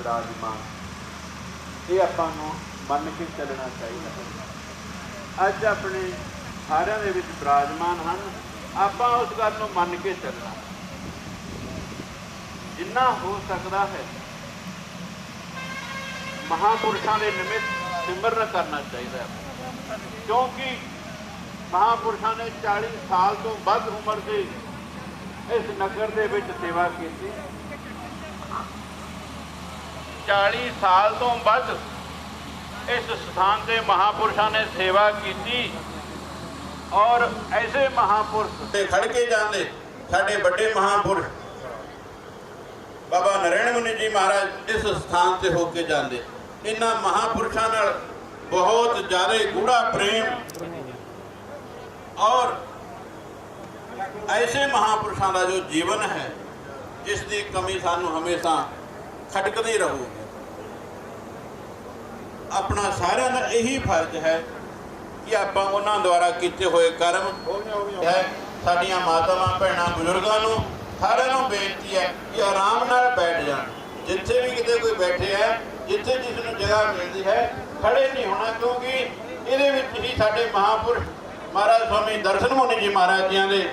ਵਿਰਾਜਮਾਨ ਇਹ ਆਪਾਂ ਨੂੰ ਮੰਨ ਕੇ ਚੱਲਣਾ ਚਾਹੀਦਾ ਹੈ। ਅੱਜ ਆਪਣੇ ਸਾਰਿਆਂ ਦੇ ਵਿੱਚ ਵਿਰਾਜਮਾਨ ਹਨ। ਆਪਾਂ ਉਸ ਗੱਲ ਨੂੰ ਮੰਨ ਕੇ ਚੱਲਣਾ। ਜਿੰਨਾ ਹੋ ਸਕਦਾ ਹੈ, ਮਹਾਪੁਰਸ਼ਾਂ ਦੇ ਨਿਮਿਤ ਸਿਮਰਨ ਕਰਨਾ ਚਾਹੀਦਾ ਹੈ। ਕਿਉਂਕਿ ਮਹਾਪੁਰਸ਼ਾਂ ਨੇ 40 ਸਾਲ ਤੋਂ ਵੱਧ ਉਮਰ ਦੇ ਇਸ ਨਗਰ ਦੇ ਵਿੱਚ ਸੇਵਾ ਕੀਤੀ। 40 ਸਾਲ ਤੋਂ ਵੱਧ ਇਸ ਸਥਾਨ ਤੇ ਮਹਾਪੁਰਸ਼ਾਂ ਨੇ ਸੇਵਾ ਕੀਤੀ ਔਰ ਐਸੇ ਮਹਾਪੁਰਸ਼ ਤੇ ਖੜ ਕੇ ਜਾਂਦੇ, ਸਾਡੇ ਵੱਡੇ ਮਹਾਪੁਰਸ਼। ਬਾਬਾ ਨਰੈਣ ਮੁਨੀ ਜੀ ਮਹਾਰਾਜ ਇਸ ਸਥਾਨ ਤੇ ਹੋ ਕੇ ਜਾਂਦੇ। ਇਹਨਾਂ ਮਹਾਪੁਰਸ਼ਾਂ ਨਾਲ ਬਹੁਤ ਜ਼ਿਆਦਾ ਗੂੜਾ ਪ੍ਰੇਮ ਔਰ ਐਸੇ ਮਹਾਪੁਰਸ਼ਾਂ ਦਾ ਜੋ ਜੀਵਨ ਹੈ ਜਿਸ ਦੀ ਕਮੀ ਸਾਨੂੰ ਹਮੇਸ਼ਾ ਖਟਕਦੀ ਰਹੂਗੀ। ਆਪਣਾ ਸਾਰਿਆਂ ਦਾ ਇਹੀ ਫਰਜ਼ ਹੈ ਕਿ ਆਪਾਂ ਉਹਨਾਂ ਦੁਆਰਾ ਕੀਤੇ ਹੋਏ ਕਰਮ ਹੈ, ਸਾਡੀਆਂ ਮਾਤਾਵਾਂ, ਭੈਣਾਂ, ਬਜ਼ੁਰਗਾਂ ਨੂੰ ਸਾਰਿਆਂ ਨੂੰ ਬੇਨਤੀ ਹੈ ਕਿ ਆਰਾਮ ਨਾਲ ਬੈਠ ਜਾਣ। ਜਿੱਥੇ ਵੀ ਕਿਤੇ ਕੋਈ ਬੈਠੇ ਹੈ, ਜਿੱਥੇ ਜਿਸ ਨੂੰ ਜਗ੍ਹਾ ਮਿਲਦੀ ਹੈ, ਖੜੇ ਨਹੀਂ ਹੋਣਾ, ਕਿਉਂਕਿ ਇਹਦੇ ਵਿੱਚ ਹੀ ਸਾਡੇ ਮਹਾਪੁਰਸ਼ ਮਹਾਰਾਜ ਸਵਾਮੀ ਦਰਸ਼ਨ ਮੁਨੀ ਜੀ ਮਹਾਰਾਜ ਜੀਆਂ ਦੇ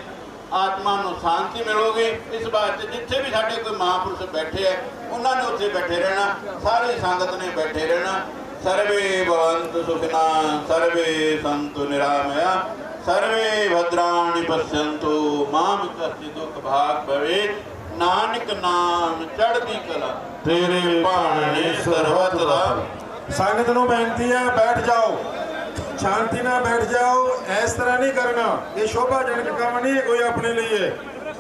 ਆਤਮਾ ਨੂੰ ਸ਼ਾਂਤੀ ਮਿਲੂਗੀ। ਇਸ ਵਾਸਤੇ ਜਿੱਥੇ ਵੀ ਸਾਡੇ ਕੋਈ ਮਹਾਪੁਰਸ਼ ਬੈਠੇ ਹੈ, ਉਹਨਾਂ ਨੇ ਉੱਥੇ ਬੈਠੇ ਰਹਿਣਾ, ਸਾਰੀ ਸੰਗਤ ਨੇ ਬੈਠੇ ਰਹਿਣਾ। सर्वे भवन्तु सुखिना सर्वे सन्तु निरामया, सर्वे भद्राणि पश्यन्तु, मां कस्य दुख भाग भवेत्? ਨਾਨਕ ਨਾਮ ਚੜ੍ਹਦੀ ਕਲਾ ਤੇਰੇ ਭਾਣੇ ਸਰਬਤ ਦਾ ਸੰਗਤ ਨੂੰ ਬੇਨਤੀ ਹੈ ਬੈਠ ਜਾਓ ਸ਼ਾਂਤੀ ਨਾਲ ਬੈਠ ਜਾਓ ਇਸ ਤਰ੍ਹਾਂ ਨਹੀਂ ਕਰਨਾ ਇਹ ਸ਼ੋਭਾਜਨਕ ਕੰਮ ਨਹੀਂ ਕੋਈ ਆਪਣੇ ਲਈ ਹੈ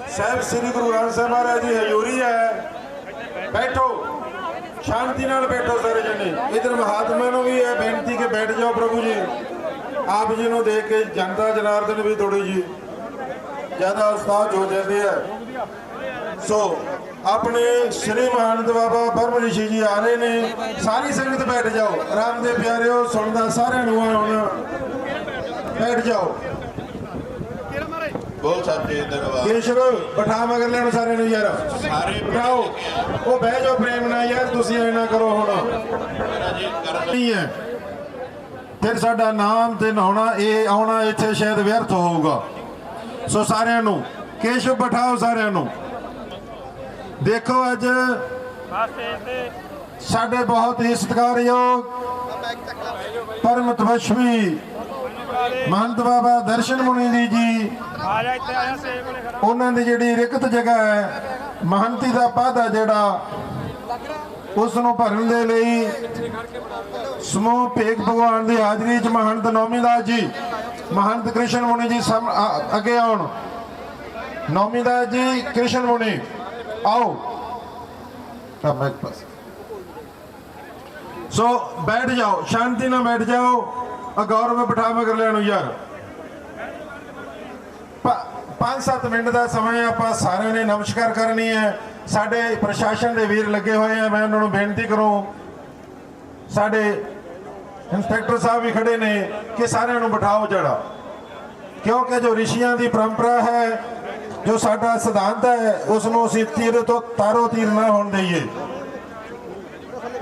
ਸਾਹਿਬ ਸ੍ਰੀ ਗੁਰੂ ਗ੍ਰੰਥ ਸਾਹਿਬ ਮਹਾਰਾਜ ਦੀ ਹਜ਼ੂਰੀ ਹੈ ਬੈਠੋ ਸ਼ਾਂਤੀ ਨਾਲ ਬੈਠੋ ਸਾਰੇ ਜਣੇ। ਇਧਰ ਮਹਾਤਮਾ ਨੂੰ ਵੀ ਇਹ ਬੇਨਤੀ ਕਿ ਬੈਠ ਜਾਓ ਪ੍ਰਭੂ ਜੀ। ਆਪ ਜੀ ਨੂੰ ਦੇਖ ਕੇ ਜਨਤਾ ਜਨਾਰਦਨ ਵੀ ਥੋੜੀ ਜੀ। ਜ਼ਿਆਦਾ ਉਸਤਾਦ ਹੋ ਜਾਂਦੇ ਆ। ਸੋ, ਆਪਣੇ ਸ੍ਰੀ ਮਹਾਨੰਦ ਬਾਬਾ ਬਰਮ ਰਿਸ਼ੀ ਜੀ ਆ ਰਹੇ ਨੇ। ਸਾਰੀ ਸੰਗਤ ਬੈਠ ਜਾਓ। ਆਰਾਮ ਦੇ ਪਿਆਰਿਓ, ਸੁਣਦਾ ਸਾਰਿਆਂ ਨੂੰ ਆ ਬੈਠ ਜਾਓ। ਬੋਲ ਸੱਚੇ ਦਰਬਾਰ। ਕੇਸ਼ਵ ਬਿਠਾ ਮਗਰ ਲੈਣ ਸਾਰਿਆਂ ਨੂੰ ਯਾਰ। ਸਾਰੇ ਬਿਠਾਓ। ਉਹ ਬਹਿ ਜਾਓ ਪ੍ਰੇਮ ਨਾਲ ਯਾਰ ਤੁਸੀਂ ਐ ਨਾ ਕਰੋ ਹੁਣ। ਨਹੀਂ ਹੈ। ਫਿਰ ਸਾਡਾ ਨਾਮ ਤੇ ਨਹਾਉਣਾ ਇਹ ਆਉਣਾ ਇੱਥੇ ਸ਼ਾਇਦ ਵਿਅਰਥ ਹੋਊਗਾ। ਸੋ ਸਾਰਿਆਂ ਨੂੰ ਕੇਸ਼ਵ ਬਿਠਾਓ ਸਾਰਿਆਂ ਨੂੰ। ਦੇਖੋ ਅੱਜ ਸਾਡੇ ਬਹੁਤ ਹੀ ਸਤਿਕਾਰਯੋਗ ਪਰਮ ਤਪਸਵੀ ਮਹੰਤ ਬਾਬਾ ਦਰਸ਼ਨ ਮੁਨੀ ਜੀ ਜੀ। ਉਹਨਾਂ ਦੀ ਜਿਹੜੀ ਰਿਕਤ ਜਗ੍ਹਾ ਹੈ, ਮਹੰਤੀ ਦਾ ਪਦ ਜਿਹੜਾ ਉਸ ਨੂੰ ਭਰਨ ਦੇ ਲਈ ਸਮੂਹ ਭੇਗ ਭਗਵਾਨ ਦੀ ਹਾਜ਼ਰੀ 'ਚ ਮਹੰਤ ਨੌਮੀਦਾਸ ਜੀ, ਮਹੰਤ ਕ੍ਰਿਸ਼ਨ ਮੁਨੀ ਜੀ ਸਭ ਅੱਗੇ ਆਉਣ। ਨੌਮੀਦਾਸ ਜੀ, ਕ੍ਰਿਸ਼ਨ ਮੁਨੀ, ਆਓ। ਆ ਮੈਂ ਪਾਸ। ਸੋ ਬੈਠ ਜਾਓ, ਸ਼ਾਂਤੀ ਨਾਲ ਬੈਠ ਜਾਓ। ਆ ਗੌਰਵ ਬਿਠਾ ਮਗਰ ਲੈਣੋ ਯਾਰ। 5-7 ਮਿੰਟ ਦਾ ਸਮਾਂ ਆਪਾਂ ਸਾਰਿਆਂ ਨੇ ਨਮਸਕਾਰ ਕਰਨੀ ਹੈ। ਸਾਡੇ ਪ੍ਰਸ਼ਾਸਨ ਦੇ ਵੀਰ ਲੱਗੇ ਹੋਏ ਆ, ਮੈਂ ਉਹਨਾਂ ਨੂੰ ਬੇਨਤੀ ਕਰੂੰ। ਸਾਡੇ ਇੰਸਪੈਕਟਰ ਸਾਹਿਬ ਵੀ ਖੜੇ ਨੇ ਕਿ ਸਾਰਿਆਂ ਨੂੰ ਬਿਠਾਓ ਜੜਾ। ਕਿਉਂਕਿ ਜੋ ਰਿਸ਼ੀਆਂ ਦੀ ਪਰੰਪਰਾ ਹੈ, ਜੋ ਸਾਡਾ ਸਿਧਾਂਤ ਹੈ ਉਸ ਨੂੰ ਅਸੀਂ ਤੀਰ ਤੋਂ ਤਾਰੋ ਤੀਰ ਨਾ ਹੋਣ ਦਈਏ।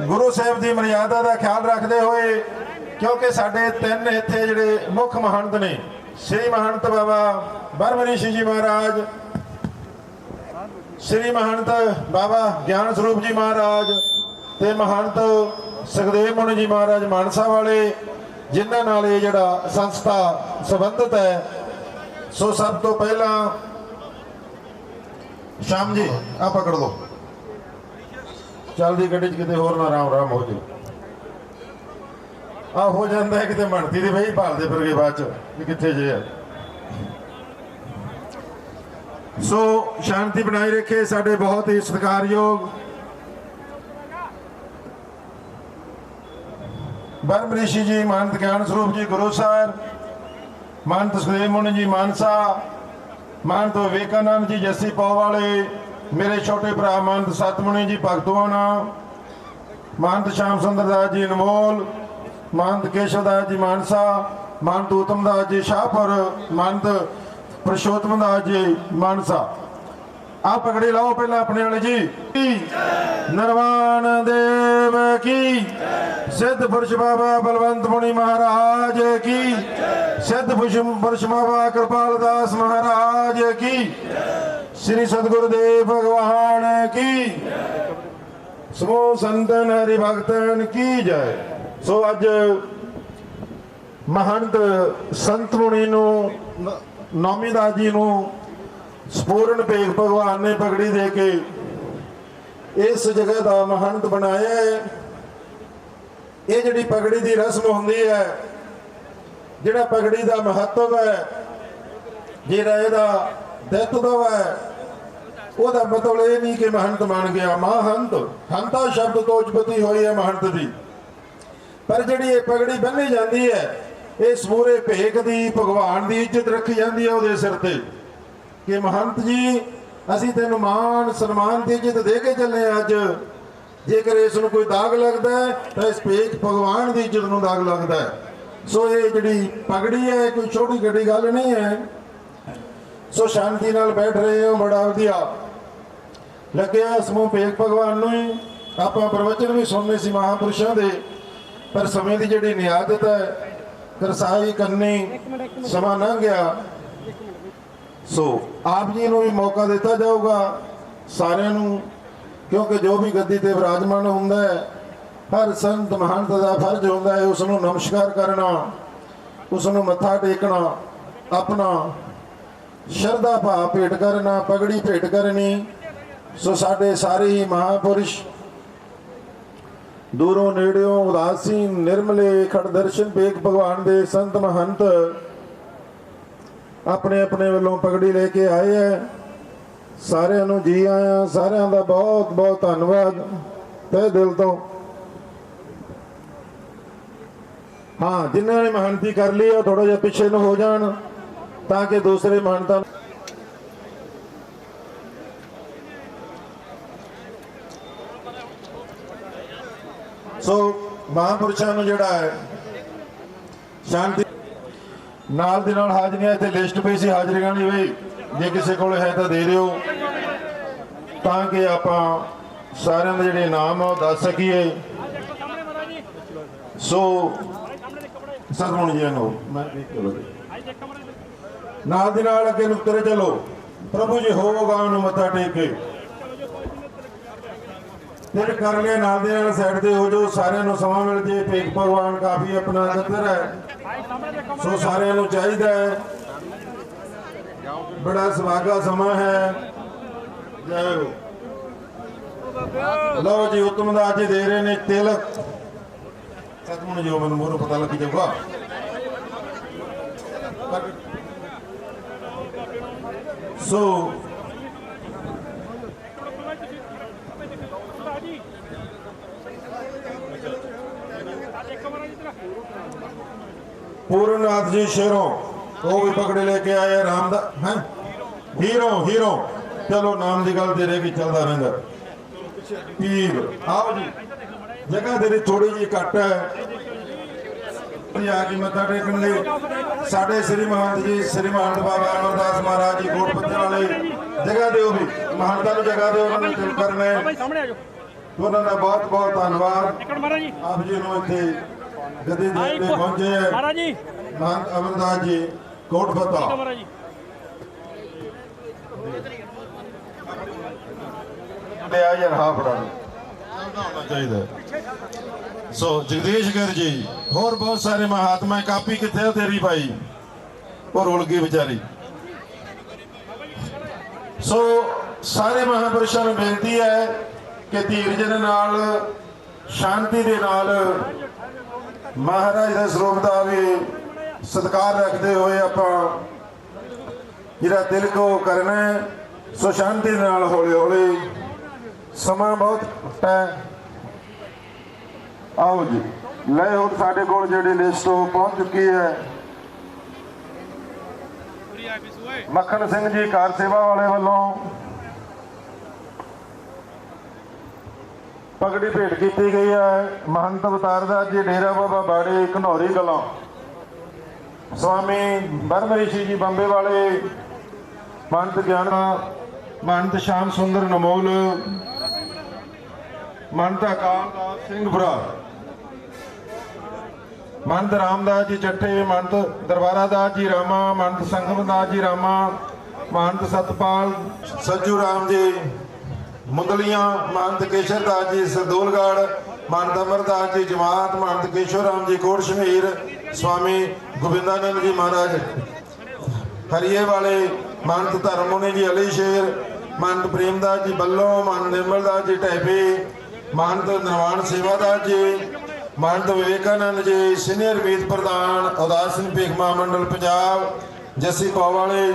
ਗੁਰੂ ਸਾਹਿਬ ਦੀ ਮਰਿਆਦਾ ਦਾ ਖਿਆਲ ਰੱਖਦੇ ਹੋਏ ਕਿਉਂਕਿ ਸਾਡੇ ਤਿੰਨ ਇੱਥੇ ਜਿਹੜੇ ਮੁੱਖ ਮਹੰਤ ਨੇ, ਸ੍ਰੀ ਮਹੰਤ ਬਾਬਾ ਬਰਮਨੀਸ਼ੀ ਜੀ ਮਹਾਰਾਜ, ਸ੍ਰੀ ਮਹੰਤ ਬਾਬਾ ਗਿਆਨ ਸਰੂਪ ਜੀ ਮਹਾਰਾਜ ਤੇ ਮਹੰਤ ਸੁਖਦੇਵ ਮੁਨ ਜੀ ਮਹਾਰਾਜ ਮਾਨਸਾ ਵਾਲੇ, ਜਿਨ੍ਹਾਂ ਨਾਲ ਇਹ ਜਿਹੜਾ ਸੰਸਥਾ ਸੰਬੰਧਿਤ ਹੈ। ਸੋ ਸਭ ਤੋਂ ਪਹਿਲਾਂ ਸ਼ਾਮ ਜੀ ਆ ਪਕੜ ਲਓ। ਚੱਲਦੀ ਗੱਡੀ 'ਚ ਕਿਤੇ ਹੋਰ ਨਾ ਆਰਾਮ ਆਰਾਮ ਹੋ ਜੇ ਆ ਹੋ ਜਾਂਦਾ ਹੈ ਕਿਤੇ ਮਣਤੀ ਦੇ ਬਈ, ਭਾਲਦੇ ਫਿਰ ਗਏ ਬਾਅਦ ਚ ਵੀ ਕਿੱਥੇ ਜੇ ਆ। ਸੋ ਸ਼ਾਂਤੀ ਬਣਾਈ ਰੱਖੇ ਸਾਡੇ ਬਹੁਤ ਹੀ ਸਤਿਕਾਰਯੋਗ। ਬਰਮ ਰਿਸ਼ੀ ਜੀ ਮਹੰਤ ਗਿਆਨ ਸਰੂਪ ਜੀ, ਗੁਰੂ ਸਾਹਿਬ ਮਹੰਤ ਸੁਦੇਵ ਮੁਨੀ ਜੀ, ਮਾਨਸਾ ਮਹੰਤ ਵਿਵੇਕਾਨੰਦ ਜੀ, ਜੱਸੀ ਪਾਉ ਵਾਲੇ, ਮੇਰੇ ਛੋਟੇ ਭਰਾ ਮਹੰਤ ਸਤਮੁਨੀ ਜੀ ਭਗਤਵਾਨਾ ਮਹੰਤ ਸ਼ਾਮ ਸੁੰਦਰ ਦਾਸ ਜੀ, ਅਨਮੋਲ ਮਹੰਤ ਕੇਸ਼ਵ ਦਾਸ ਜੀ ਮਾਨਸਾ ਮਹੰਤ ਉਤਮ ਦਾਸ ਜੀ ਸ਼ਾਹਪੁਰ ਮਹੰਤ ਪ੍ਰਸ਼ੋਤਮ ਜੀ ਮਾਨਸਾ। ਆ ਪਗੜੀ ਲਾਓ ਪਹਿਲਾਂ ਆਪਣੇ ਵਾਲੇ ਜੀ। ਨਿਰਵਾਣ ਦੇ ਕੀ? ਸਿੱਧ ਪੁਰਸ਼ ਬਾਬਾ ਬਲਵੰਤ ਮੁਨੀ ਮਹਾਰਾਜ ਕੀ? ਸਿੱਧ ਪੁਰਸ਼ ਪੁਰਸ਼ ਬਾਬਾ ਕਿਰਪਾਲ ਦਾਸ ਮਹਾਰਾਜ ਕੀ? ਸ੍ਰੀ ਸਤਿਗੁਰੂ ਦੇਵ ਭਗਵਾਨ ਕੀ? ਸਮੂਹ ਸੰਤਨ ਹਰਿ ਭਗਤਨ ਕੀ ਜੈ? ਸੋ ਅੱਜ ਮਹੰਤ ਸੰਤ ਮੁਨੀ ਨੂੰ, ਨ- ਨੌਮੀ ਦਾਸ ਜੀ ਨੂੰ ਸਪੂਰਨ ਭੇਖ ਭਗਵਾਨ ਨੇ ਪਗੜੀ ਦੇ ਕੇ ਇਸ ਜਗ੍ਹਾ ਦਾ ਮਹੰਤ ਬਣਾਇਆ ਹੈ। ਇਹ ਜਿਹੜੀ ਪਗੜੀ ਦੀ ਰਸਮ ਹੁੰਦੀ ਹੈ, ਜਿਹੜਾ ਪਗੜੀ ਦਾ ਮਹੱਤਵ ਹੈ, ਜਿਹੜਾ ਇਹਦਾ ਦਿੱਤਵ ਹੈ, ਉਹਦਾ ਮਤਲਬ ਇਹ ਨਹੀਂ ਕਿ ਮਹੰਤ ਬਣ ਗਿਆ। ਮਹੰਤ ਹੰਤਾ ਸ਼ਬਦ ਤੋਂ ਉਤਪਤੀ ਹੋਈ ਹੈ ਮਹੰਤ ਦੀ। ਪਰ ਜਿਹੜੀ ਇਹ ਪਗੜੀ ਬੰਨੀ ਜਾਂਦੀ ਹੈ ਇਹ ਸਮੂਰੇ ਭੇਖ ਦੀ, ਭਗਵਾਨ ਦੀ ਇੱਜ਼ਤ ਰੱਖੀ ਜਾਂਦੀ ਹੈ ਉਹਦੇ ਸਿਰ ਤੇ। ਕਿ ਮਹੰਤ ਜੀ, ਅਸੀਂ ਤੈਨੂੰ ਮਾਣ, ਸਨਮਾਨ ਦੀ ਇੱਜ਼ਤ ਦੇ ਕੇ ਚੱਲੇ ਹਾਂ ਅੱਜ। ਜੇਕਰ ਇਸ ਨੂੰ ਕੋਈ ਦਾਗ ਲੱਗਦਾ ਹੈ, ਤਾਂ ਇਸ ਭੇਖ ਭਗਵਾਨ ਦੀ ਇੱਜ਼ਤ ਨੂੰ ਦਾਗ ਲੱਗਦਾ ਹੈ। ਸੋ ਇਹ ਜਿਹੜੀ ਪਗੜੀ ਹੈ, ਇਹ ਕੋਈ ਛੋਟੀ ਗੱਡੀ ਗੱਲ ਨਹੀਂ ਹੈ। ਸੋ ਸ਼ਾਂਤੀ ਨਾਲ ਬੈਠ ਰਹੇ ਹੋ ਬੜਾ ਵਧੀਆ। ਲੱਗਿਆ ਸਮੂਹ ਭੇਖ ਭਗਵਾਨ ਨੂੰ ਹੀ। ਆਪਾਂ ਪ੍ਰਵਚਨ ਵੀ ਸੁਣਨੇ ਸੀ ਮਹਾਪੁਰਸ਼ਾਂ ਦੇ। ਪਰ ਸਮੇਂ ਦੀ ਜਿਹੜੀ ਨਿਆਦਤ ਹੈ ਕਰਸਾਈ ਕਰਨੀ ਸਮਾਂ ਨਾ ਗਿਆ। ਸੋ ਆਪ ਜੀ ਨੂੰ ਵੀ ਮੌਕਾ ਦਿੱਤਾ ਜਾਊਗਾ ਸਾਰਿਆਂ ਨੂੰ, ਕਿਉਂਕਿ ਜੋ ਵੀ ਗੱਦੀ ਤੇ ਵਿਰਾਜਮਾਨ ਹੁੰਦਾ ਹੈ, ਹਰ ਸੰਤ ਮਹੰਤ ਦਾ ਫਰਜ਼ ਹੁੰਦਾ ਹੈ ਉਸ ਨੂੰ ਨਮਸਕਾਰ ਕਰਨਾ ਉਸ ਨੂੰ ਮੱਥਾ ਟੇਕਣਾ, ਆਪਣਾ ਸ਼ਰਧਾ ਭਾਵ ਭੇਟ ਕਰਨਾ, ਪਗੜੀ ਭੇਟ ਕਰਨੀ। ਸੋ ਸਾਡੇ ਸਾਰੇ ਹੀ ਮਹਾਪੁਰਸ਼ ਦੂਰੋਂ ਨੇੜਿਓਂ ਉਦਾਸੀ, ਨਿਰਮਲੇ ਖੜ ਦਰਸ਼ਨ ਵੇਖ ਭਗਵਾਨ ਦੇ ਸੰਤ ਮਹੰਤ ਆਪਣੇ ਆਪਣੇ ਵੱਲੋਂ ਪਗੜੀ ਲੈ ਕੇ ਆਏ ਹੈ ਸਾਰਿਆਂ ਨੂੰ ਜੀ ਆਇਆਂ, ਸਾਰਿਆਂ ਦਾ ਬਹੁਤ ਬਹੁਤ ਧੰਨਵਾਦ। ਤਹਿ ਦਿਲ ਤੋਂ। ਹਾਂ, ਜਿਨ੍ਹਾਂ ਨੇ ਮਹੰਤੀ ਕਰ ਲਈ, ਉਹ ਥੋੜਾ ਜਿਹਾ ਪਿੱਛੇ ਨੂੰ ਹੋ ਜਾਣ ਤਾਂ ਕਿ ਦੂਸਰੇ ਮਹੰਤਾਂ ਸੋ ਮਹਾਂਪੁਰਸ਼ਾਂ ਨੂੰ ਜਿਹੜਾ ਹੈ, ਸ਼ਾਂਤੀ ਨਾਲ ਦੇ ਨਾਲ ਹਾਜ਼ਰੀਆਂ ਇੱਥੇ ਲਿਸਟ ਪਈ ਸੀ, ਹਾਜ਼ਰੀਆਂ ਦੀ ਵੀ ਜੇ ਕਿਸੇ ਕੋਲ ਹੈ ਤਾਂ ਦੇ ਦਿਓ। ਤਾਂ ਕਿ ਆਪਾਂ ਸਾਰਿਆਂ ਦੇ ਜਿਹੜੇ ਨਾਮ ਆ ਉਹ ਦੱਸ ਸਕੀਏ। ਸੋ ਸਾਹਮਣੇ ਦੇ ਸਰਵਣ ਜੀ ਨੂੰ ਮੈਂ ਦੇਖ ਚਲੋ ਨਾਲ ਦੀ ਨਾਲ ਅੱਗੇ ਨੂੰ ਤੁਰੇ ਚਲੋ। ਪ੍ਰਭੂ ਜੀ ਹੋਵੋਗਾ ਨੂੰ ਮੱਥਾ ਟੇਕ ਕੇ। ਫਿਰ ਕਰ ਲਿਆ, ਨਾਲ ਦੇ ਨਾਲ ਸਾਈਡ ਤੇ ਹੋ ਜਾਓ, ਸਾਰਿਆਂ ਨੂੰ ਸਮਾਂ ਮਿਲ ਜੇ, ਭੇਖ ਭਗਵਾਨ ਕਾਫੀ ਆਪਣਾ ਨਤਰ ਹੈ। ਸੋ ਸਾਰਿਆਂ ਨੂੰ ਚਾਹੀਦਾ ਹੈ। ਬੜਾ ਸੁਭਾਗਾ ਸਮਾਂ ਹੈ। ਜੈ ਲਓ ਜੀ, ਹੁਕਮ ਦਾ ਅੱਜ ਦੇ ਰਹੇ ਨੇ ਤਿਲਕ ਸਤਮੁਨ ਜੀ ਮੈਨੂੰ ਮੋਰੋਂ ਪਤਾ ਲੱਗ ਜਾਊਗਾ। ਸੋ ਜੀ ਆ ਦੇਖੋ ਮਹਾਰਾਜ ਜੀ ਤੇਰਾ ਪੂਰਨਨਾਥ ਜੀ ਸ਼ੇਰੋਂ। ਉਹ ਵੀ ਪਕੜੇ ਲੈ ਕੇ ਆਏ ਰਾਮ ਦਾ ਹੈ? Hero hero. ਚਲੋ ਨਾਮ ਦੀ ਗੱਲ ਤੇ ਰਹਿ ਵੀ ਚੱਲਦਾ ਰਹਿੰਦਾ। ਪੀਰ। ਆਓ ਜੀ। ਜਗ੍ਹਾ ਦੇ ਵਿੱਚ ਥੋੜੀ ਜਿਹੀ ਘੱਟ ਹੈ। ਜੀ ਆ ਕੇ ਮੱਥਾ ਟੇਕਣ ਲਈ ਸਾਡੇ ਸ੍ਰੀ ਮਹੰਤ ਜੀ ਸ੍ਰੀ ਮਹੰਤ ਬਾਬਾ ਅਮਰਦਾਸ ਮਹਾਰਾਜ ਜੀ ਕੋਟ ਪੱਤੇ ਵਾਲੇ ਜਗ੍ਹਾ ਦਿਓ ਵੀ। ਮਹੰਤਾਂ ਨੂੰ ਜਗ੍ਹਾ ਦਿਓ ਉਹਨਾਂ ਨੂੰ ਕਰਨਾ। ਜਾਓ। ਉਹਨਾਂ ਦਾ ਬਹੁਤ ਬਹੁਤ ਧੰਨਵਾਦ ਜੀ। ਆਪ ਜੀ ਨੂੰ ਇੱਥੇ ਗੱਦੀ ਦੇ ਉੱਤੇ ਪਹੁੰਚੇ ਹੈ ਮਹਾਰਾਜ ਜੀ। ਮਹੰਤ ਅਮਰਦਾਸ ਜੀ ਕੋਟ ਫਤਾ ਮਹਾਰਾਜ ਜੀ। ਤੇ ਆ ਯਾਰ ਹਾਂ ਫੜਾ ਲਓ। ਹੋਣਾ ਚਾਹੀਦਾ। ਹੈ। ਸੋ ਜਗਦੀਸ਼ ਗਰ ਜੀ ਹੋਰ ਬਹੁਤ ਸਾਰੇ ਮਹਾਤਮਾ ਕਾਪੀ ਕਿੱਥੇ ਤੇਰੀ ਭਾਈ? ਉਹ ਰੁਲ ਗਈ ਵਿਚਾਰੀ। ਸੋ ਸਾਰੇ ਮਹਾਪੁਰਸ਼ਾਂ ਨੂੰ ਬੇਨਤੀ ਹੈ ਕਿ ਧੀਰਜ ਨਾਲ ਸ਼ਾਂਤੀ ਦੇ ਨਾਲ ਮਹਾਰਾਜ ਦੇ ਸਰੂਪ ਦਾ ਵੀ ਸਤਿਕਾਰ ਰੱਖਦੇ ਹੋਏ ਆਪਾਂ ਜਿਹੜਾ ਦਿਲ ਕੋ ਕਰਨਾ ਸੋ ਸ਼ਾਂਤੀ ਦੇ ਨਾਲ ਹੌਲੀ ਹੌਲੀ ਸਮਾਂ ਬਹੁਤ ਘੱਟ ਹੈ। ਆਓ ਜੀ, ਲੈ ਹੁਣ ਸਾਡੇ ਕੋਲ ਜਿਹੜੀ ਲਿਸਟ ਉਹ ਪਹੁੰਚ ਚੁੱਕੀ ਹੈ। ਮੱਖਣ ਸਿੰਘ ਜੀ ਕਾਰ ਸੇਵਾ ਵਾਲੇ ਵੱਲੋਂ ਪਗੜੀ ਭੇਟ ਕੀਤੀ ਗਈ ਹੈ। ਮਹੰਤ ਅਵਤਾਰ ਜੀ ਡੇਰਾ ਬਾਬਾ ਬਾੜੇ ਘਨੌਰੀ ਕਲਾਂ। ਸਵਾਮੀ ਬਰਮਰੀਸ਼ੀ ਜੀ ਬੰਬੇ ਵਾਲੇ ਮਹੰਤ ਗਿਆਨ ਮਹੰਤ ਸ਼ਾਮ ਸੁੰਦਰ ਨਮੋਲ ਮੰਤ ਅਕਾਲ ਸਿੰਘ ਸਿੰਘਪੁਰਾ ਮੰਤ ਰਾਮਦਾਸ ਜੀ ਚੱਠੇ ਮੰਤ ਦਰਬਾਰਾ ਦਾਸ ਜੀ ਰਾਮਾ ਮੰਤ ਸੰਗਮ ਦਾਸ ਜੀ ਰਾਮਾ, ਮਹੰਤ ਸਤਪਾਲ, ਸੱਜੂ ਰਾਮ ਜੀ। ਮੁੰਦਲੀਆਂ ਮਹੰਤ ਕੇਸ਼ਰ ਦਾਸ ਜੀ, ਸਰਦੂਲਗੜ੍ਹ, ਮਹੰਤ ਅਮਰਦਾਸ ਜੀ, ਜਮਾਤ, ਮਹੰਤ ਕੇਸ਼ਵ ਰਾਮ ਜੀ, ਕੋਟ ਸ਼ਮੀਰ, ਸਵਾਮੀ ਗੋਬਿੰਦਾਨੰਦ ਜੀ ਮਹਾਰਾਜ। ਹਰੀਏ ਵਾਲੇ ਮੰਤ ਧਰਮੁਨੀ ਜੀ, ਅਲੀ ਸ਼ੇਰ ਮੰਤ ਪ੍ਰੇਮਦਾਸ ਜੀ, ਬੱਲੋਂ, ਮਹੰਤ ਨਿਰਮਲਦਾਸ ਜੀ ਢੈਬੇ ਮਹੰਤ ਨਿਰਵਾਣ ਸੇਵਾਦਾਸ ਜੀ, ਮਹੰਤ ਵਿਵੇਕਾਨੰਦ ਜੀ, ਸੀਨੀਅਰ ਮੀਤ ਪ੍ਰਧਾਨ ਉਦਾਸਨ ਭੀਖਮਾ ਮੰਡਲ ਪੰਜਾਬ, ਜੱਸੀ ਵਾਲੇ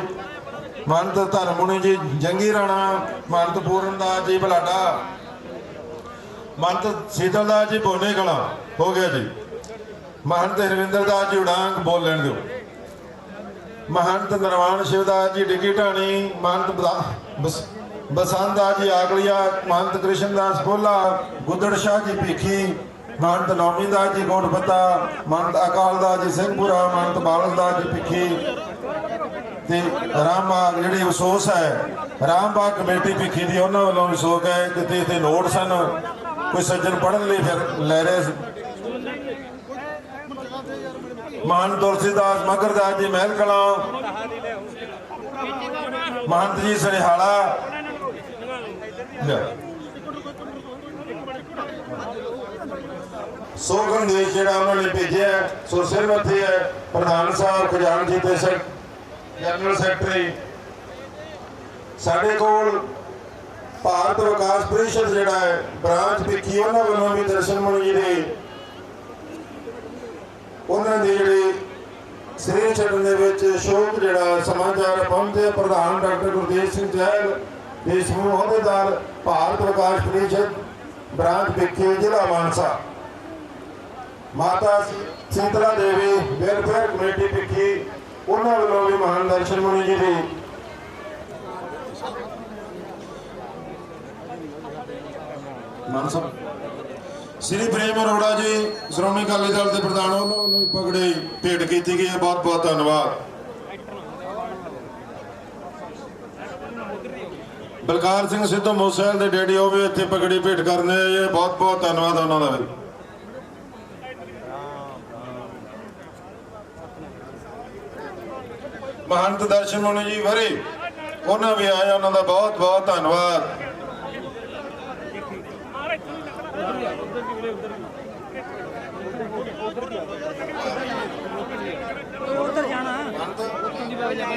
ਮੰਤ ਧਰਮੁਣੀ ਜੀ, ਜੰਗੀ ਰਾਣਾ ਮਹੰਤ ਪੂਰਨ ਦਾਸ ਜੀ ਬਲਾਡਾ, ਮੰਤ ਸੀਤਲਦਾਸ ਜੀ ਬੋਨੇ ਕਲਾ, ਹੋ ਗਿਆ ਜੀ। ਮਹੰਤ ਹਰਵਿੰਦਰ ਦਾਸ ਜੀ ਉਡਾਂਗ ਬੋਲ ਲੈਣ ਦਿਓ। ਮਹੰਤ ਨਰਵਾਣ ਸ਼ਿਵਦਾਸ ਜੀ ਡਿੱਗੀ ਢਾਣੀ, ਮਹੰਤ ਬਸੰਤ ਦਾਸ ਜੀ ਆਗਲੀਆ ਮਹੰਤ ਕ੍ਰਿਸ਼ਨ ਦਾਸ ਭੋਲਾ, ਗੁੱਦੜ ਸ਼ਾਹ ਜੀ ਭੀਖੀ, ਮਹੰਤ ਨੌਮੀ ਦਾਸ ਜੀ ਗੋਟਪਤਾ ਮਹੰਤ ਅਕਾਲ ਦਾਸ ਜੀ ਸਿੰਘਪੁਰਾ, ਮਹੰਤ ਬਾਲਕ ਦਾਸ ਜੀ ਭੀਖੀ। ਤੇ ਰਾਮਬਾਗ ਜਿਹੜੀ ਅਫਸੋਸ ਹੈ, ਰਾਮਬਾਗ ਕਮੇਟੀ ਭਿੱਖੀ ਦੀ ਉਹਨਾਂ ਵੱਲੋਂ ਅਫਸੋਸ ਹੈ ਕਿਤੇ ਇੱਥੇ ਨੋਟ ਸਨ, ਕੋਈ ਸੱਜਣ ਪੜਨ ਲਈ ਫਿਰ ਲੈ ਰਹੇ ਸੀ ਮਹਾਨ ਤੁਲਸੀਦਾਸ ਮਗਰਦਾਸ ਜੀ ਮਹਿਲ ਕਲਾਂ, ਮਹੰਤ ਜੀ ਸਨਿਹਾਲਾ ਲਿਆ। ਸੋ ਜਿਹੜਾ ਉਹਨਾਂ ਨੇ ਭੇਜਿਆ ਸੋ ਸਿਰ ਮੱਥੇ ਹੈ, ਪ੍ਰਧਾਨ ਸਾਹਿਬ, ਖਜ਼ਾਨਚੀ ਤੇ ਸੈਕ ਜਨਰਲ ਸੈਕਟਰੀ। ਸਾਡੇ ਕੋਲ ਭਾਰਤ ਵਿਕਾਸ ਪ੍ਰੀਸ਼ਦ ਜਿਹੜਾ ਹੈ, ਬ੍ਰਾਂਚ ਭਿੱਖੀ, ਉਹਨਾਂ ਵੱਲੋਂ ਵੀ ਦਰਸ਼ਨ ਮੁਨੀ ਜੀ ਦੇ, ਉਹਨਾਂ ਦੇ ਜਿਹੜੇ ਸ੍ਰੀ ਚਰਨ ਦੇ ਵਿੱਚ ਸ਼ੋਕ ਜਿਹੜਾ ਸਮਾਚਾਰ ਪਹੁੰਚੇ ਪ੍ਰਧਾਨ ਡਾਕਟਰ ਗੁਰਦੇਵ ਸਿੰਘ ਜੈਲ ਦੇ ਸਮੂਹ ਅਹੁਦੇਦਾਰ ਭਾਰਤ ਵਿਕਾਸ ਪ੍ਰੀਸ਼ਦ, ਬ੍ਰਾਂਚ ਵਿਖੇ ਜ਼ਿਲ੍ਹਾ ਮਾਨਸਾ। ਮਾਤਾ ਸੀਤਲਾ ਦੇਵੀ ਵੈਲਫੇਅਰ ਕਮੇਟੀ ਵਿਖੇ ਉਹਨਾਂ ਵੱਲੋਂ ਵੀ ਮਹਾਨ ਦਰਸ਼ਨ ਮੁਨੀ ਜੀ ਦੀ ਮਾਨਸਾ ਸ੍ਰੀ ਪ੍ਰੇਮ ਅਰੋੜਾ ਜੀ, ਸ਼੍ਰੋਮਣੀ ਅਕਾਲੀ ਦਲ ਦੇ ਪ੍ਰਧਾਨ, ਉਹਨਾਂ ਵੱਲੋਂ ਵੀ ਪਗੜੀ ਭੇਟ ਕੀਤੀ ਗਈ ਹੈ। ਬਹੁਤ ਬਹੁਤ ਧੰਨਵਾਦ। ਬਲਕਾਰ ਸਿੰਘ ਸਿੱਧੂ ਮੂਸੇਵਾਲ ਦੇ ਡੈਡੀ, ਉਹ ਵੀ ਇੱਥੇ ਪਗੜੀ ਭੇਟ ਕਰਨੇ ਆਏ ਬਹੁਤ ਬਹੁਤ ਧੰਨਵਾਦ ਉਹਨਾਂ ਦਾ ਵੀ। ਮਹੰਤ ਦਰਸ਼ਨ ਮੁਨੀ ਜੀ ਵਰੇ। ਉਹਨਾਂ ਵੀ ਆਇਆ ਉਹਨਾਂ ਦਾ ਬਹੁਤ ਬਹੁਤ ਧੰਨਵਾਦ।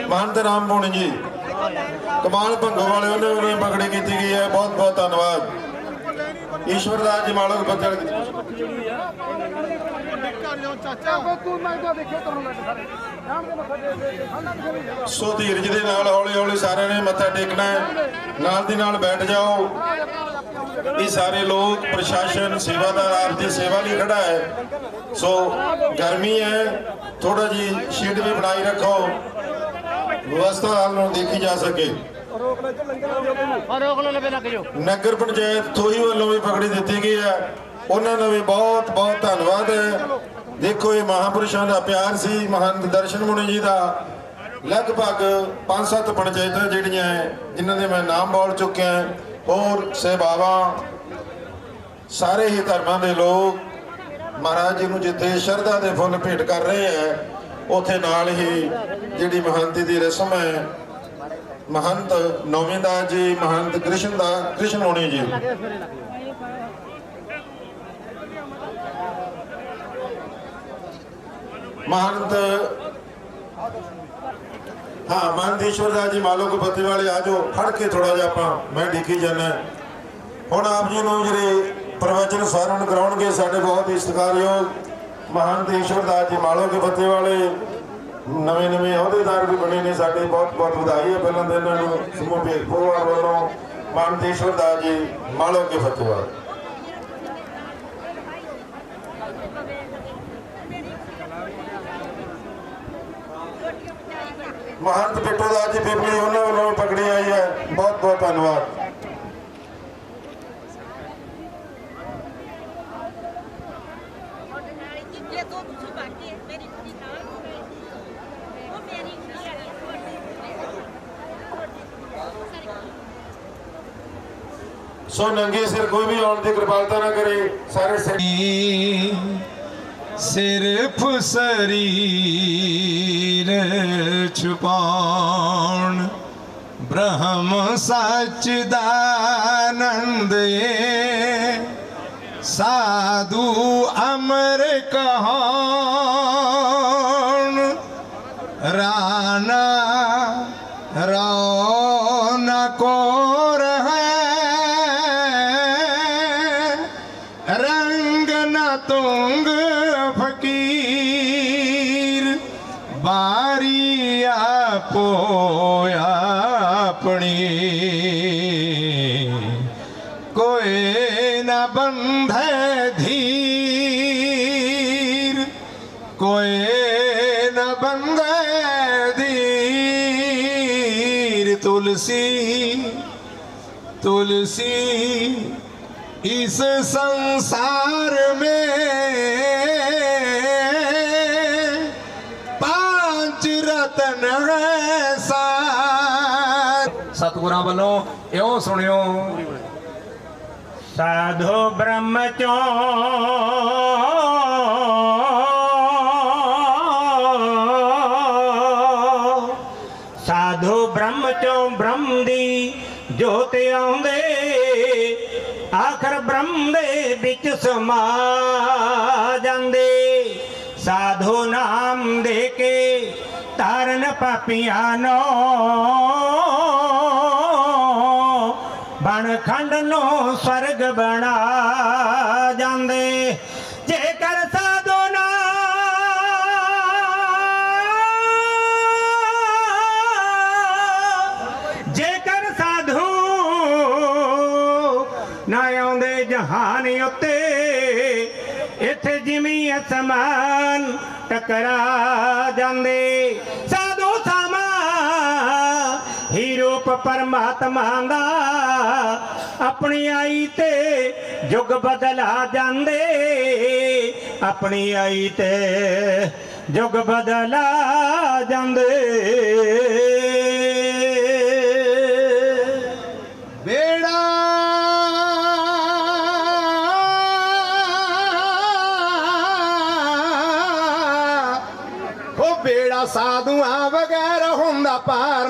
ਮਹੰਤ ਰਾਮ ਪੁਣ ਜੀ। ਕਮਾਲ ਭੰਗੋ ਵਾਲੇ, ਉਹਨਾਂ ਵੱਲੋਂ ਪਕੜੀ ਕੀਤੀ ਗਈ ਹੈ। ਬਹੁਤ ਬਹੁਤ ਧੰਨਵਾਦ। ਈਸ਼ਵਰ ਦਾਸ ਜੀ ਮਾਲਕ ਬੱਚਲ ਸੋ ਧੀਰਜ ਦੇ ਨਾਲ ਹੌਲੀ ਹੌਲੀ ਸਾਰਿਆਂ ਨੇ ਮੱਥਾ ਟੇਕਣਾ ਹੈ। ਨਾਲ ਦੀ ਨਾਲ ਬੈਠ ਜਾਓ। ਇਹ ਸਾਰੇ ਲੋਕ ਪ੍ਰਸ਼ਾਸਨ ਸੇਵਾਦਾਰ ਆਪ ਦੀ ਸੇਵਾ ਲਈ ਖੜਾ ਹੈ। ਸੋ ਗਰਮੀ ਹੈ ਥੋੜਾ ਜੀ ਸ਼ੀਟ ਵੀ ਬਣਾਈ ਰੱਖੋ। ਵਿਵਸਥਾ ਹਾਲ ਨੂੰ ਦੇਖੀ ਜਾ ਸਕੇ। ਨਗਰ ਪੰਚਾਇਤ ਥੋਈ ਵੱਲੋਂ ਵੀ ਪਕੜੀ ਦਿੱਤੀ ਗਈ ਹੈ। ਉਹਨਾਂ ਦਾ ਵੀ ਬਹੁਤ ਬਹੁਤ ਧੰਨਵਾਦ ਹੈ। ਦੇਖੋ ਇਹ ਮਹਾਪੁਰਸ਼ਾਂ ਦਾ ਪਿਆਰ ਸੀ ਮਹੰਤ ਦਰਸ਼ਨ ਮੁਨੀ ਜੀ ਦਾ। ਲਗਭਗ 5-7 ਪੰਚਾਇਤਾਂ ਜਿਹੜੀਆਂ ਹੈ ਜਿਨ੍ਹਾਂ ਦੇ ਮੈਂ ਨਾਮ ਬੋਲ ਚੁੱਕਿਆ ਹੋਰ ਸਹਿਬਾਵਾਂ, ਸਾਰੇ ਹੀ ਧਰਮਾਂ ਦੇ ਲੋਕ ਮਹਾਰਾਜ ਜੀ ਨੂੰ ਜਿੱਥੇ ਸ਼ਰਧਾ ਦੇ ਫੁੱਲ ਭੇਟ ਕਰ ਰਹੇ ਹੈ ਉਥੇ ਨਾਲ ਹੀ ਜਿਹੜੀ ਮਹੰਤੀ ਦੀ ਰਸਮ ਹੈ ਮਹੰਤ ਨੌਵਿੰਦਾਸ ਜੀ, ਮਹੰਤ ਕ੍ਰਿਸ਼ਨ ਦਾ, ਕ੍ਰਿਸ਼ਨ ਹੋਣੀ ਜੀ। ਮਹੰਤ। ਹਾਂ, ਮਹੰਤੇਸ਼ਵਰ ਦਾਸ ਜੀ ਮਾਲੋ ਕੋ ਪੱਤੇ ਵਾਲੇ ਆਜੋ ਫੜ ਕੇ ਥੋੜਾ ਜਿਹਾ ਆਪਾਂ, ਮੈਂ ਡਿੱਕੀ ਜਾਣਾ ਹੁਣ ਆਪ ਜੀ ਨੂੰ ਜਿਹੜੇ ਪ੍ਰਵਚਨ ਸਾਰਨ ਕਰਾਉਣਗੇ, ਸਾਡੇ ਬਹੁਤ ਹੀ ਸਤਿਕਾਰਯੋਗ ਮਹੰਤ ਈਸ਼ਵਰ ਦਾਸ ਜੀ ਮਾਲੋ ਕੇ ਪੱਤੇ ਵਾਲੇ। ਨਵੇਂ ਨਵੇਂ ਅਹੁਦੇਦਾਰ ਵੀ ਬਣੇ ਨੇ, ਸਾਡੇ ਬਹੁਤ ਬਹੁਤ ਵਧਾਈ ਹੈ ਪਹਿਲਾਂ ਤਾਂ ਇਹਨਾਂ ਨੂੰ, ਸਮੂਹ ਭੇਖ ਪਰਿਵਾਰ ਵੱਲੋਂ ਮਹਾਨ ਈਸ਼ਵਰ ਦਾਸ ਜੀ ਮਾਲੋ ਕੇ ਪੱਤੇ ਮਹੰਤ ਬਿੱਟੂ ਦਾ ਜੀ ਬੀਬਲੀ ਉਹਨਾਂ ਵੱਲੋਂ ਪਕੜੀ ਆਈ ਹੈ। ਬਹੁਤ ਬਹੁਤ ਧੰਨਵਾਦ। ਸੋ ਨੰਗੇ ਸਿਰ ਕੋਈ ਵੀ ਆਉਣ ਦੀ ਕਿਰਪਾਲਤਾ ਨਾ ਕਰੇ ਸਾਰੇ ਸਿਰਫ ਸਰੀਰ ਛੁਪਾਉਣ। ਬ੍ਰਹਮ ਸੱਚ ਦਾ ਆਨੰਦ ਏ। ਸਾਧੂ ਅਮਰ ਕਹਾ। ਨ ਬੰਧੈ ਧੀਰ ਤੁਲਸੀ तुलसी इस संसार में पांच रतन है साथ ਸਤਿਗੁਰਾਂ ਵੱਲੋਂ ਇਉਂ ਸੁਣਿਓ ਦੇ ਵਿੱਚ ਜਾਂਦੇ, ਸਾਧੂ ਨਾਮ ਦੇ ਕੇ ਤਾਰਨ ਪਾਪੀਆਂ ਨੂੰ। ਬਣ ਖੰਡ ਨੂੰ ਸਵਰਗ ਬਣਾ ਜਿਵੇਂ ਅਸਮਾਨ ਟਕਰਾ ਜਾਂਦੇ। ਸਾਧੂ ਸਮਾ ਹੀ ਰੂਪ ਪਰਮਾਤਮਾ ਦਾ ਆਪਣੀ ਆਈ ਤੇ ਜੁਗ ਬਦਲਾ ਜਾਂਦੇ। ਆਪਣੀ ਆਈ ਤੇ ਯੁੱਗ ਬਦਲਾ ਜਾਂਦੇ।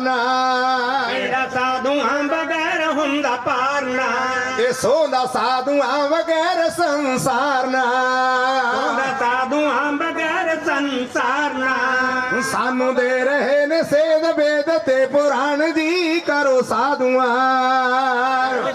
ਪਾਰਨਾ। ਜਿਹੜਾ ਸਾਧੂਆਂ ਬਗੈਰ ਹੁੰਦਾ ਪਾਰਨਾ। ਇਹ ਸੋਦਾ ਸਾਧੂਆਂ ਬਗੈਰ ਸੰਸਾਰ ਨਾ ਸਾਧੂਆਂ ਬਗੈਰ ਸੰਸਾਰ ਨਾ ਸਾਨੂੰ ਦੇ ਰਹੇ ਨੇ ਸੇਧ ਵੇਦ ਤੇ ਪੁਰਾਣ ਜੀ ਕਰੋ ਸਾਧੂਆਂ।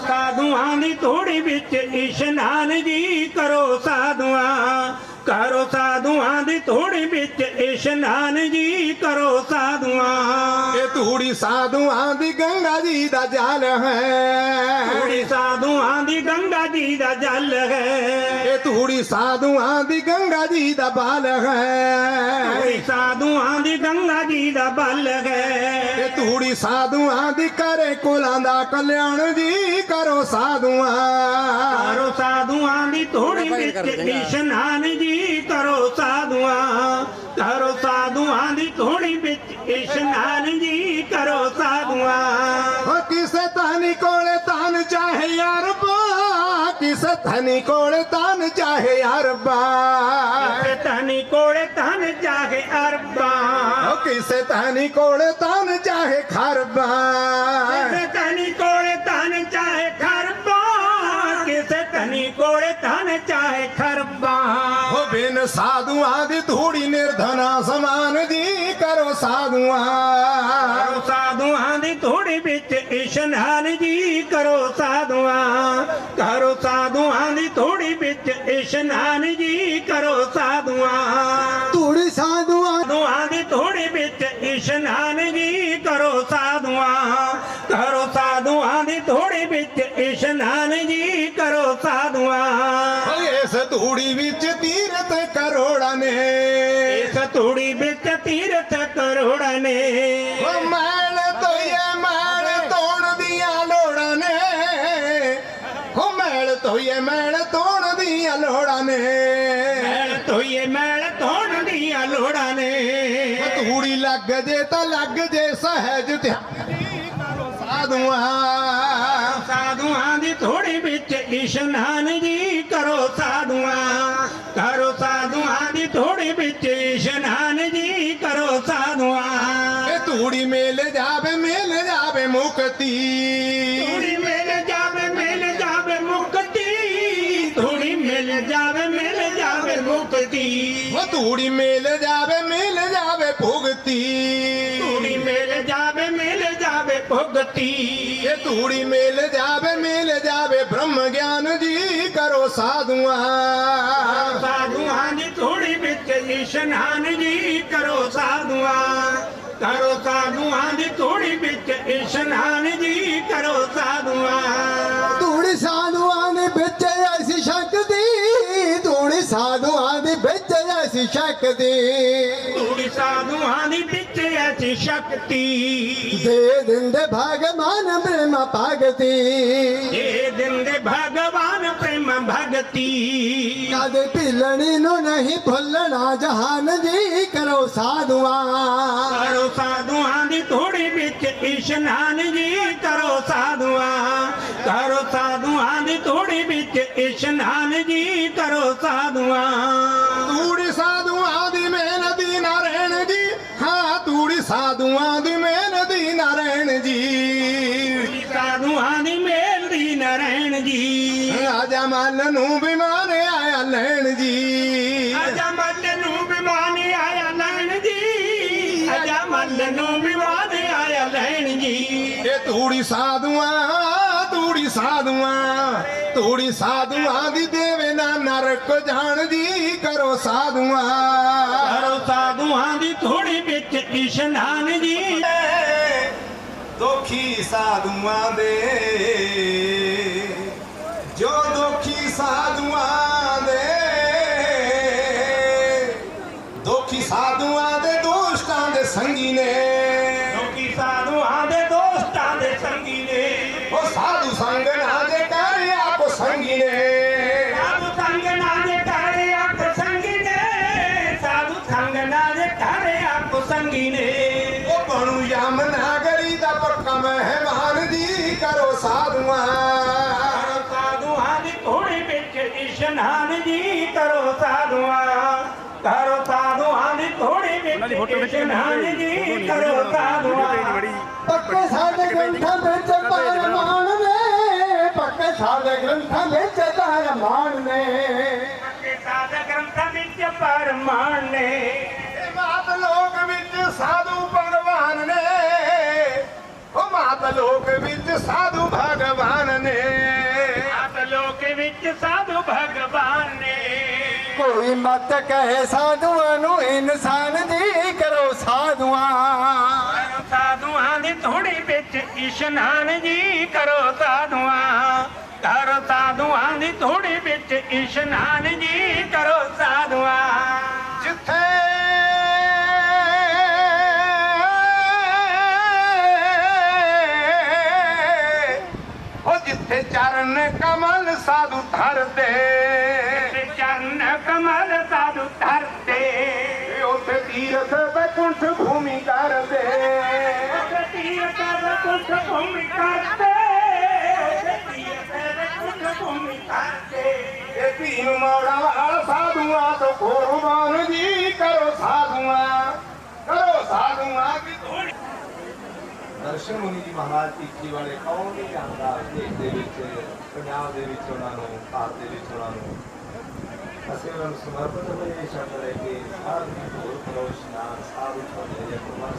ਸਾਧੂਆਂ ਦੀ ਥੋੜੀ ਵਿੱਚ ਇਸ਼ਨਾਨ ਜੀ ਕਰੋ ਸਾਧੂਆਂ। ਕਰੋ ਸਾਧੂਆਂ ਦੀ ਥੋੜੀ ਵਿੱਚ ਇਸ਼ਨਾਨ ਜੀ ਕਰੋ ਸਾਧੂਆਂ। ਇਹ ਧੂੜੀ ਸਾਧੂਆਂ ਦੀ ਗੰਗਾ ਜੀ ਦਾ ਜਲ ਹੈ। ਥੋੜੀ ਸਾਧੂਆਂ ਦੀ ਗੰਗਾ ਜੀ ਦਾ ਜਲ ਹੈ। ਇਹ ਧੂੜੀ ਸਾਧੂਆਂ ਦੀ ਗੰਗਾ ਜੀ ਦਾ ਬਲ ਹੈ। ਥੋੜੀ ਸਾਧੂਆਂ ਦੀ ਗੰਗਾ ਜੀ ਦਾ ਬਲ ਹੈ। ਇਹ ਧੂੜੀ ਸਾਧੂਆਂ ਦੀ ਕਰੇ ਕੁਲਾਂ ਦਾ ਕਲਿਆਣ ਜੀ ਕਰੋ ਸਾਧੂਆਂ। ਕਰੋ ਸਾਧੂਆਂ ਦੀ ਥੋੜੀ ਵਿੱਚ ਇਸ਼ਨਾਨ ਜੀ ਕਰੋ ਸਾਧੂਆਂ। ਕਰੋ ਸਾਧੂਆਂ ਦੀ ਥੋੜੀ ਵਿੱਚ ਇਸ਼ਨਾਨ ਜੀ ਕਰੋ ਸਾਧੂਆਂ। ਹੋ ਕਿਸੇ ਧਨੀ ਕੋਲੇ ਧਨ ਚਾਹੇ ਅਰਬਾ ਕਿਸੇ ਧਨੀ ਕੋਲੇ ਧਨ ਚਾਹੇ ਅਰਬਾ। ਤੇ ਧਨੀ ਕੋਲੇ ਧਨ ਚਾਹੇ ਅਰਬਾਂ। ਹੋ ਕਿਸੇ ਧਨੀ ਕੋਲੇ ਧਨ ਚਾਹੇ ਖਰਬਾ। ਕਿਸੇ ਧਨੀ ਕੋਲੇ ਹੋ ਬਿਨ ਸਾਧੂਆਂ ਦੀ ਧੂੜੀ ਨਿਰਧਨਾ ਸਮਾਨ ਜੀ ਕਰੋ ਸਾਧੂਆਂ। ਕਰੋ ਸਾਧੂਆਂ ਦੀ ਥੋੜੀ ਵਿੱਚ ਇਸ਼ਨਾਨ ਜੀ ਕਰੋ ਸਾਧੂਆਂ। ਕਰੋ ਸਾਧੂਆਂ ਦੀ ਥੋੜੀ ਵਿੱਚ ਇਸ਼ਨਾਨ ਜੀ ਕਰੋ ਸਾਧੂਆਂ। ਧੂੜੀ ਸਾਧੂਆਂ। ਸਾਧੂਆਂ ਦੀ ਥੋੜੀ ਵਿੱਚ ਇਸ਼ਨਾਨ ਜੀ ਕਰੋ ਸਾਧੂਆਂ। ਕਰੋ ਸਾਧੂਆਂ ਦੀ ਥੋੜੀ ਵਿੱਚ ਇਸ਼ਨਾਨ ਜੀ ਕਰੋ ਸਾਧੂਆਂ। ਹੋ ਇਸ ਧੂੜੀ ਵਿੱਚ ਕਰੋੜਾਂ ਨੇ ਇਸ ਥੋੜੀ ਵਿੱਚ ਤੀਰਥ ਕਰੋੜਾਂ ਧੋਈਏ ਮੈਲ ਧੋਣ ਦੀਆਂ ਲੋੜਾਂ ਨੇ। ਹੋ ਮੈਲ ਧੋਈਏ ਮੈਲ ਧੋਣ ਦੀਆਂ ਲੋੜਾਂ ਨੇ। ਮੈਲ ਧੋਈਏ ਮੈਲ ਧੋਣ ਦੀਆਂ ਲੋੜਾਂ ਨੇ। ਧੂੜੀ ਲੱਗ ਜੇ ਤਾਂ ਲੱਗ ਜੇ ਸਹਿਜ ਧਿਆਨ ਕਰੋ ਸਾਧੂਆਂ। ਸਾਧੂਆਂ ਦੀ ਥੋੜੀ ਵਿੱਚ ਇਸ਼ਨਾਨ ਜੀ। ਮੁਕਤੀ। ਥੋੜੀ ਮਿਲ ਜਾਵੇ ਮਿਲ ਜਾਵੇ ਮੁਕਤੀ। ਥੋੜੀ ਮਿਲ ਜਾਵੇ ਮਿਲ ਜਾਵੇ ਮੁਕਤੀ। ਉਹ ਧੂੜੀ ਮੇਲ ਜਾਵੇ ਮੇਲ ਜਾਵੇ ਭੁਗਤੀ। ਥੋੜੀ ਮਿਲ ਜਾਵੇ ਮਿਲ ਜਾਵੇ ਭੁਗਤੀ। ਇਹ ਧੂੜੀ ਮੇਲ ਜਾਵੇ ਮੇਲ ਜਾਵੇ ਬ੍ਰਹਮ ਗਿਆਨ ਜੀ ਕਰੋ ਸਾਧੂਆਂ। ਸਾਧੂਆਂ ਦੀ ਥੋੜੀ ਵਿੱਚ ਇਸ਼ਨਾਨ ਜੀ ਕਰੋ ਸਾਧੂਆਂ। ਕਰੋ ਸਾਧੂਆਂ ਦੀ ਥੋੜੀ ਵਿੱਚ ਇਸ਼ਨਾਨ ਜੀ ਕਰੋ ਸਾਧੂਆਂ। ਧੂੜੀ ਸਾਧੂਆਂ ਦੇ ਵਿੱਚ ਐਸੀ ਸ਼ਕਤੀ ਧੂੜੀ ਸਾਧੂਆਂ ਦੇ ਵਿੱਚ ਐਸੀ ਸ਼ਕਤੀ। ਥੋੜੀ ਸਾਧੂਆਂ ਦੀ ਵਿੱਚ ਐਸੀ ਸ਼ਕਤੀ। ਦੇ ਦਿੰਦੇ ਭਗਵਾਨ ਪ੍ਰੇਮ ਭਗਤੀ। ਇਹ ਦਿੰਦੇ ਭਗਵਾਨ ਪ੍ਰੇਮ ਭਗਤੀ। ਕਦੇ ਭਿਲਣੀ ਨੂੰ ਨਹੀਂ ਭੁੱਲਣਾ ਜਹਾਨ ਜੀ ਕਰੋ ਸਾਧੂਆਂ। ਦੀ ਇਸ਼ਨਾਨ ਜੀ ਕਰੋ ਸਾਧੂਆਂ ਕਰੋ ਸਾਧੂਆਂ ਦੀ ਥੋੜੀ ਵਿੱਚ ਇਸ਼ਨਾਨ ਜੀ ਕਰੋ ਸਾਧੂਆਂ। ਧੂੜੀ ਸਾਧੂਆਂ ਦੀ ਮਿਹਨਤੀ ਨਾ ਰਹਿਣ ਜੀ ਹਾਂ ਧੂੜੀ ਸਾਧੂਆਂ ਦੀ ਮਿਹਨਤੀ ਨਾ ਰਹਿਣ ਜੀ। ਸਾਧੂਆਂ ਦੀ ਮੇਲ ਦੀ ਨਰੈਣ ਜੀ। ਰਾਜਾ ਮੱਲ ਨੂੰ ਬਿਮਾਨ ਆਇਆ ਲੈਣ ਜੀ। ਧੂੜੀ ਸਾਧੂਆਂ ਧੂੜੀ ਸਾਧੂਆਂ ਧੂੜੀ ਸਾਧੂਆਂ ਦੀ ਦੇਵੇ ਨਾ ਨਰਕ ਜਾਣ ਜੀ ਕਰੋ ਸਾਧੂਆਂ। ਕਰੋ ਸਾਧੂਆਂ ਦੀ ਥੋੜੀ ਵਿੱਚ ਇਸ਼ਨਾਨ ਜੀ। ਦੁਖੀ ਸਾਧੂਆਂ ਦੇ ਜੋ ਦੁਖੀ ਸਾਧੂਆਂ ਇਸ਼ਨਾਨ ਜੀ ਕਰੋ ਸਾਧੂਆਂ ਪੱਕੇ ਸਾਡੇ ਗ੍ਰੰਥਾਂ ਵਿੱਚ ਪਰਮਾਨ ਨੇ ਪੱਕੇ ਸਾਡੇ ਗ੍ਰੰਥਾਂ ਵਿੱਚ ਪਰਮਾਨ ਨੇ। ਕੇ ਸਾਧ ਗ੍ਰੰਥਾਂ ਵਿੱਚ ਪਰਮਾਨ ਨੇ। ਇਹ ਮਾਤ ਲੋਕ ਵਿੱਚ ਸਾਧੂ ਭਗਵਾਨ ਨੇ। ਉਹ ਮਾਤ ਲੋਕ ਵਿੱਚ ਸਾਧੂ ਭਗਵਾਨ ਨੇ। ਆਪ ਲੋਕ ਵਿੱਚ ਸਾਧੂ ਭਗਵਾਨ ਨੇ। ਕੋਈ ਮਤ ਕਹੇ ਸਾਧੂਆਂ ਨੂੰ ਇਨਸਾਨ ਦੀ ਕਰੋ ਸਾਧੂਆਂ। ਸਾਧੂਆਂ ਦੀ ਥੋੜੀ ਵਿੱਚ ਇਸ਼ਨਾਨ ਜੀ ਕਰੋ ਸਾਧੂਆਂ। ਕਰੋ ਸਾਧੂਆਂ ਦੀ ਥੋੜੀ ਵਿੱਚ ਇਸ਼ਨਾਨ ਜੀ ਕਰੋ ਸਾਧੂਆਂ। ਜਿੱਥੇ ਉਹ ਜਿੱਥੇ ਚਰਨ ਕਮਲ ਸਾਧੂ ਧਰਦੇ ਤੀਰਥ ਕੁਠ ਭੂਮੀ ਕਰਤੇ ਤੀਰਥ ਕੁਠ ਭੂਮੀ ਕਰਤੇ ਇਹ ਭੀਮ ਮੌੜਾ ਵਾਲਾ ਸਾਧੂਆਂ ਤੋਂ ਕੁਰਬਾਨ ਜੀ ਕਰੋ ਸਾਧੂਆਂ ਦਰਸ਼ਨ ਮੁਨੀ ਜੀ ਮਹਾਰਾਜ ਤੀਜੀ ਵਾਲੇ ਕੌਣ ਨਹੀਂ ਜਾਣਦਾ ਦੇਸ਼ ਦੇ ਵਿੱਚ ਪੰਜਾਬ ਦੇ ਵਿੱਚ ਉਹਨਾਂ ਨੂੰ ਭਾਰਤ ਦੇ ਵਿੱਚ ਉਹਨਾਂ ਨੂੰ ਅਸੀਂ ਉਹਨਾਂ ਨੂੰ ਸਮਰਪਿਤ ਹੋਏ ਸ਼ਬਦ ਲੈ ਕੇ ਸਾਧੂ ਹੋਰ ਕਰੋ ਇਸ਼ਨਾਨ ਸਾਧੂ ਛੋੜੇ ਜੇ ਕੁਮਾਰ